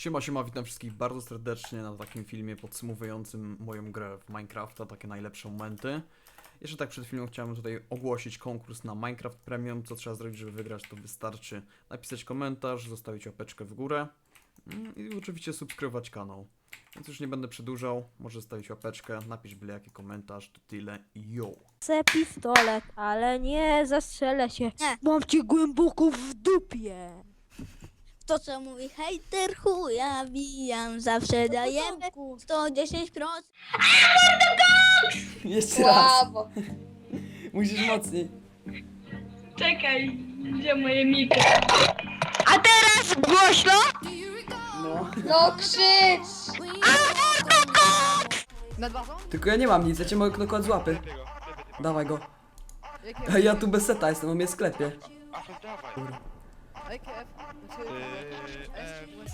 Siema, siema, witam wszystkich bardzo serdecznie na takim filmie podsumowującym moją grę w Minecrafta, takie najlepsze momenty. Jeszcze tak przed chwilą chciałem tutaj ogłosić konkurs na Minecraft Premium. Co trzeba zrobić, żeby wygrać, to wystarczy napisać komentarz, zostawić łapeczkę w górę mm, i oczywiście subskrybować kanał. Więc już nie będę przedłużał, może zostawić łapeczkę, napisz byle jaki komentarz, to tyle i yo. Chcę pistolet, ale nie zastrzelę się. Nie. Mam cię głęboko w dupie. To co mówi hejter chuja bijam, zawsze dajemy 110%. Jeszcze Brawo. raz. Musisz mocniej. Czekaj, gdzie moje mikro? A teraz głośno! No. No krzycz! Tylko ja nie mam nic, ja cię mogę knokać z łapy. Dawaj go. A ja tu bez seta jestem, on mnie sklepie.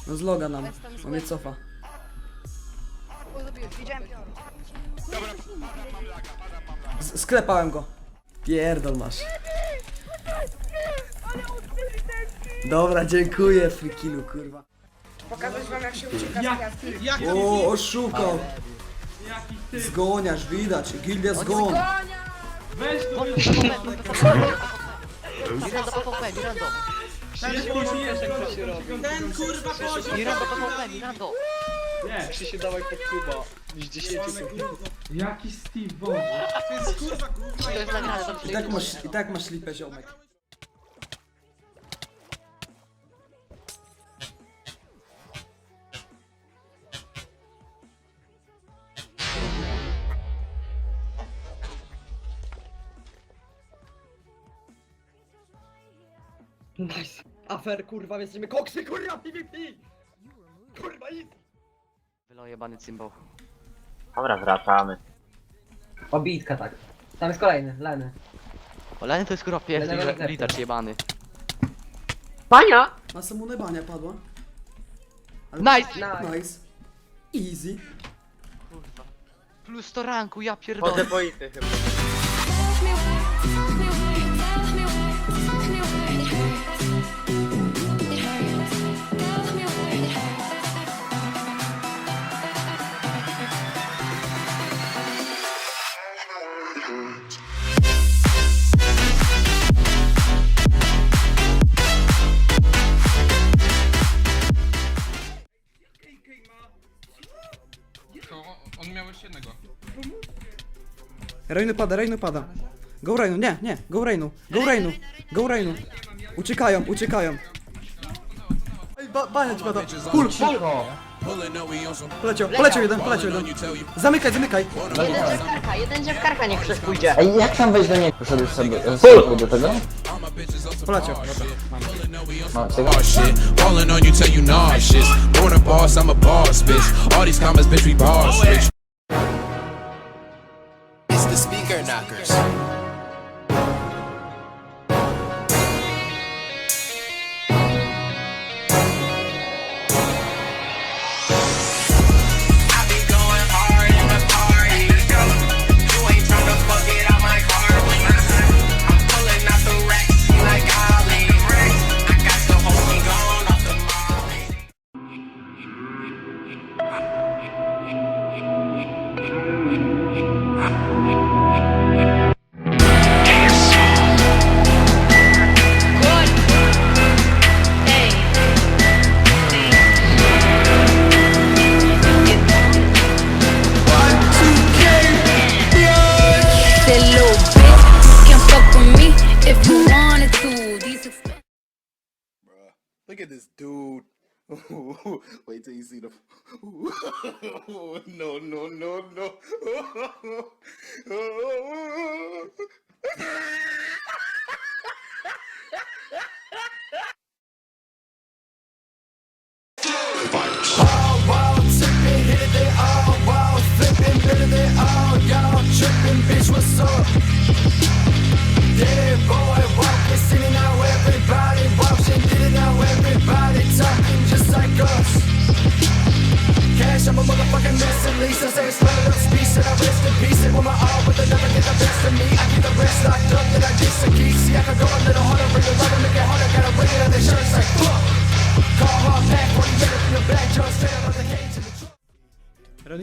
No z loga nam. On mnie cofa. Z sklepałem go. Pierdol masz. Dobra, dziękuję, frikilu, kurwa. Pokazać wam jak się ucieka z. O, oszukał. Zgoniasz, widać. Gildia zgon. Mirando! Ten kurwa poziom! Mirando PvP, Mirando! Krzysiu dawaj pod kuba. Niż 10 sekund. Jaki Steve Boże. To jest kurwa kurwa To jest nagrane, to I tak masz, i tak masz lipę, ziomek. Nice. Afer kurwa, jesteśmy koksy kurwa PvP! Kurwa i... Wylojebany cymbał. Dobra, wracamy. Obitka tak. Tam jest kolejny, Leny. Oleny to jest kurwa Będę miał lidacz jebany. Pania! A samune bania padła. Ale- Nice! Nice. Nice. Easy. Kurwa. Plus to ranku, ja Chodzę pierdolę. chyba. Reinu pada, Reinu pada. Go Reinu, nie, nie, go Reinu, go Reinu, go Reinu. Uciekają, uciekają. Ej, ba bania ci pada. Kul, kul. Poleciał, poleciał jeden, poleciał jeden. Zamykaj, zamykaj. Jeden dzień w karka niech ktoś pójdzie. Ej, jak tam wejść do niej? Poszedłeś sobie, sobie do tego? Poleciał. Tego? Falling on you till you nauseous. Born a boss, I'm a boss, bitch. All these comments, bitch, we boss, bitch. Knockers. Look at this dude. Wait till you see the. no, no, no, no.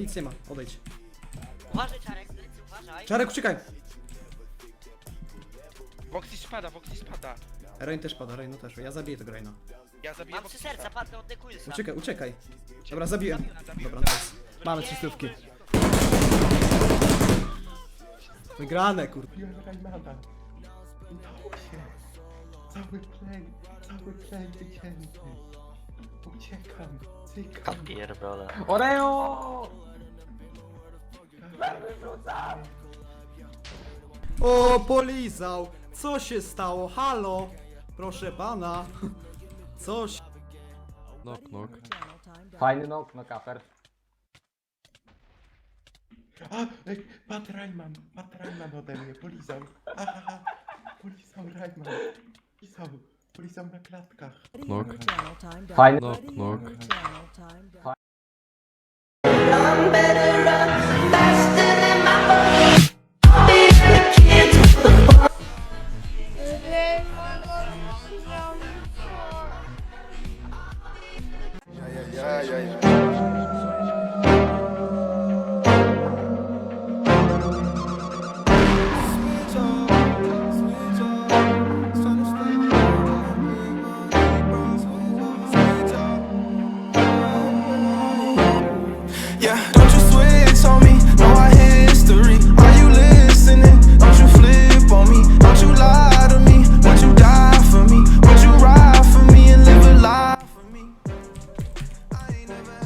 nic nie ma, odejdź. Uważaj Czarek, uważaj. Czarek, uciekaj! Voxy spada, Voxy spada. Rain też pada, Rain no też. Ja zabiję tego Raina. Ja zabiję Mam trzy serca, patrzę, oddekuję sam. Uciekaj, uciekaj. Dobra, zabiłem. Dobra, nice. Mamy trzy stówki. Wygrane, kurde. Cały play, cały play wycięty. Uciekam, cykam. Pierdolę. Oreo! O, polizał! Co się stało? Halo? Proszę pana. Coś. Knock, knock. Fajny nok, no kaper. A, ej, Pat Rayman, Pat Rayman ode mnie, polizał. Polizał Rayman. Polizał, polizał na klatkach. Knock, Fajny knock, knock.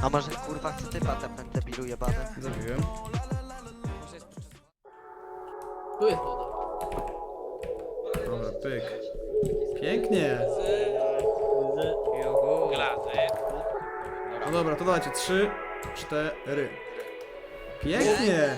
A może kurwa chce typa ten debilu jebany? Zabiłem. Dobra, pyk. Pięknie. No dobra, to dajcie. Trzy, cztery. Pięknie.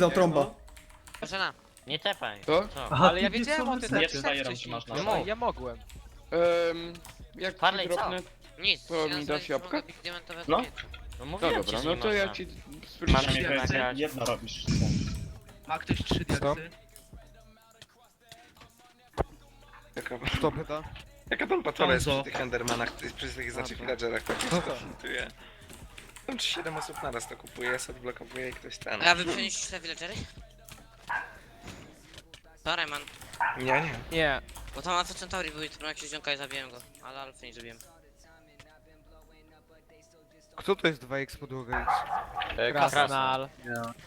Polizał trąba. Proszę Nie tepaj. To? Ale ja wiedziałem o tym, Nie przydaję ci masz na No, ja mogłem. Um, jak Parley, co? drobne, Nic. To mi dasz jabłka? No. No no mówiłem dobra, ci, no to ja można. ci Masz spróbuję. mnie nagrać. Jedno robisz. Ma ktoś trzy diaksy? Jaka, Kto pyta? jaka tam patola jest przy tych Endermanach, ty- przy tych znaczy villagerach, tak się to Tam 7 osób naraz to kupuje, jest odblokowuje i ktoś ten. A wy przenieśliście te villagery? Sorry man. Nie, nie. Nie. Bo tam Alpha Centauri był i to jakiegoś ziomka i zabiłem go. Ale Alpha nie zabiłem. Kto to jest 2x podłoga X? Krasnal.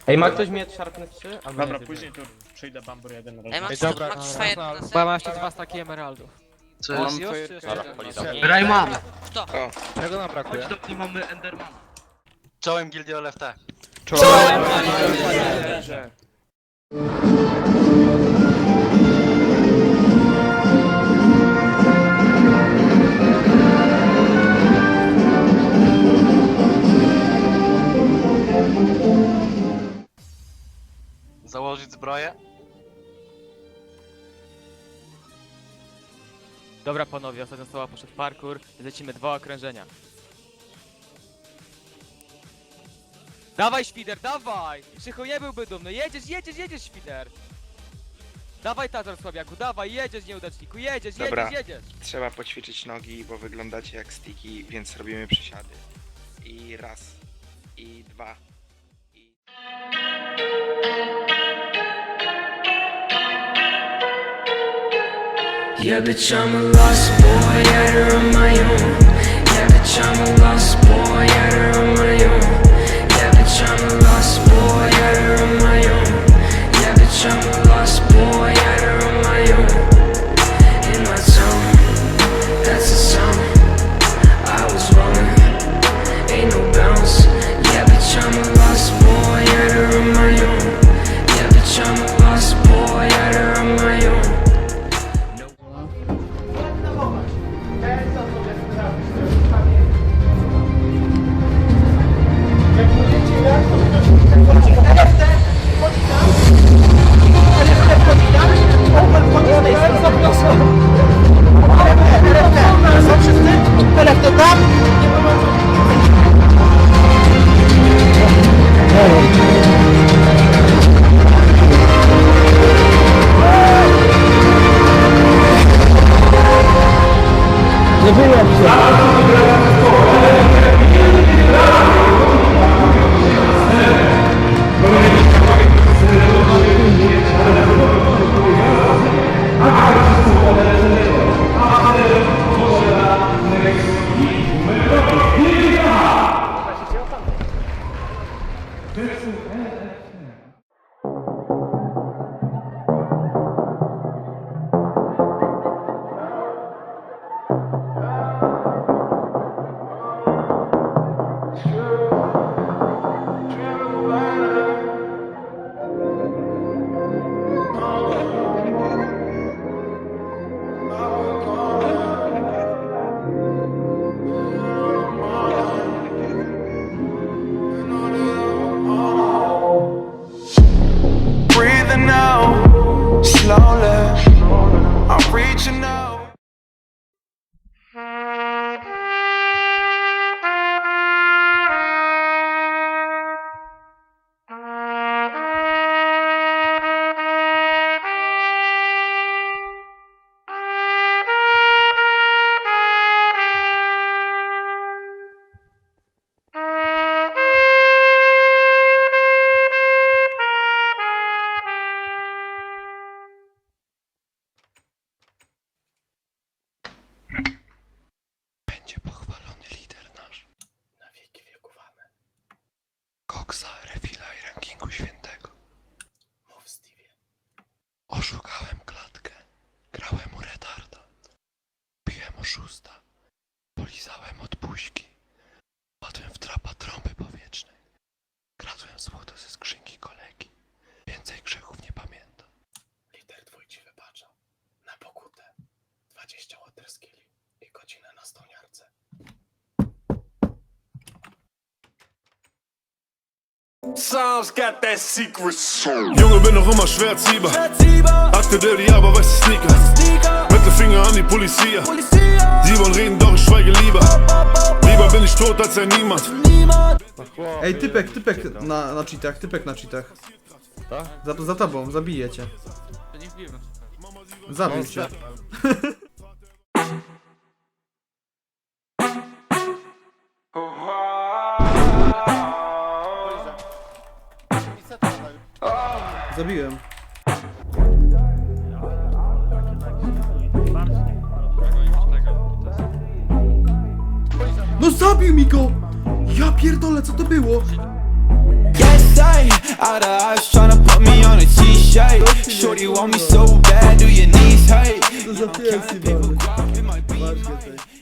Ej, Ma ktoś mieć Sharpness 3? Dobra, później tu przyjdę Bambur jeden Ej, mam Ej, trzy- dobra, mam dobra. Bo ja mam jeszcze dwa staki emeraldów. Co Mam jest? twoje... Już, czy jeszcze? Rayman! Kto? Czego nam brakuje? Chodź do mnie, mamy Endermana. Czołem Gildią LFT. Założyć zbroję? Dobra panowie, ostatnia słowa poszedł parkour, lecimy dwa okrężenia. Dawaj Świder, dawaj! Krzychu nie byłby dumny, jedziesz, jedziesz, jedziesz Świder! Dawaj Tatar Sławiaku, dawaj, jedziesz nieudaczniku, jedziesz, Dobra. jedziesz, jedziesz! trzeba poćwiczyć nogi, bo wyglądacie jak sticky, więc robimy przysiady. I raz, i dwa, i... Yeah, bitch, I'm a lost boy, here on my own. Yeah, bitch, I'm a lost boy, here on my own. Schował to ze skrzynki kolegi. Więcej grzechów nie pamięta. Liter twój ci wybacza. Na pokutę. 20 łotrskili i godzinę na stoniarce. Psalms got that secret soul. Junge, bin noch immer schwer ziehbar. Akte Dirty, aber weiße Sneaker. Mittelfinger an die Polizia. Die wollen reden, doch ich schweige lieber. Lieber bin ich tot als ein Niemand. Ej, typek, typek na, na cheatach, typek na cheatach. Za, za tobą, zabiję cię. Zabił cię. Zabiłem. No zabił mi go! Ja pierdolę, co to było? Yes, I out of eyes tryna put me on a t-shirt. Shorty want me so bad, do your knees hurt? Za pies, Iwan. Masz go, ty.